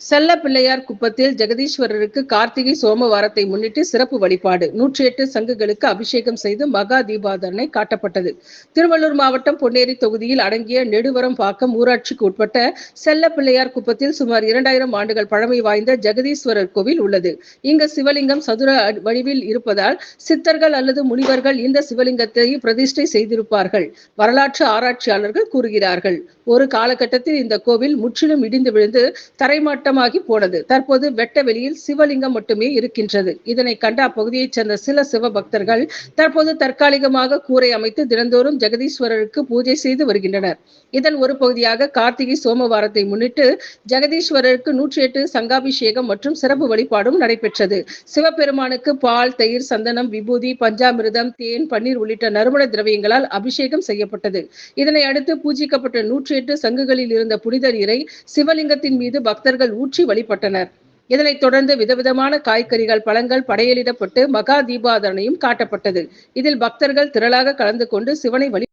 செல்ல பிள்ளையார் குப்பத்தில் ஜெகதீஸ்வரருக்கு கார்த்திகை சோமவாரத்தை முன்னிட்டு சிறப்பு வழிபாடு. நூற்றி எட்டு சங்குகளுக்கு அபிஷேகம் செய்து மகா தீபாதனை காட்டப்பட்டது. திருவள்ளூர் மாவட்டம் பொன்னேரி தொகுதியில் அடங்கிய நெடுவரம் பாக்கம் ஊராட்சிக்கு உட்பட்ட செல்ல பிள்ளையார் குப்பத்தில் சுமார் இரண்டாயிரம் ஆண்டுகள் பழமை வாய்ந்த ஜெகதீஸ்வரர் கோவில் உள்ளது. இங்கு சிவலிங்கம் சதுர வடிவில் இருப்பதால் சித்தர்கள் அல்லது முனிவர்கள் இந்த சிவலிங்கத்தை பிரதிஷ்டை செய்திருப்பார்கள். வரலாற்று ஆராய்ச்சியாளர்கள் கூறுகிறார்கள். ஒரு காலகட்டத்தில் இந்த கோவில் முற்றிலும் இடிந்து விழுந்து வட்டமாகி போனது. தற்போது வெட்ட வெளியில் சிவலிங்கம் மட்டுமே இருக்கின்றது. இதனை கண்ட அப்பகுதியைச் சேர்ந்த சில சிவபக்தர்கள் தற்போது தற்காலிகமாக கூரை அமைத்து தினந்தோறும் ஜெகதீஸ்வரருக்கு பூஜை செய்து வருகின்றனர். இதன் ஒரு பகுதியாக கார்த்திகை சோமவாரத்தை முன்னிட்டு ஜெகதீஸ்வரருக்கு நூற்றி எட்டு சங்காபிஷேகம் மற்றும் சிறப்பு வழிபாடும் நடைபெற்றது. சிவபெருமானுக்கு பால் தயிர் சந்தனம் விபூதி பஞ்சாமிர்தம் தேன் பன்னீர் உள்ளிட்ட நறுமண திரவியங்களால் அபிஷேகம் செய்யப்பட்டது. இதனை அடுத்து பூஜிக்கப்பட்ட நூற்றி எட்டு சங்குகளில் இருந்த புனித நீரை சிவலிங்கத்தின் மீது பக்தர்கள் ஊற்றி வழிபட்டனர். இதனைத் தொடர்ந்து விதவிதமான காய்கறிகள் பழங்கள் படையலிடப்பட்டு மகா தீபாதரணையும் காட்டப்பட்டது. இதில் பக்தர்கள் திரளாக கலந்து கொண்டு சிவனை வழி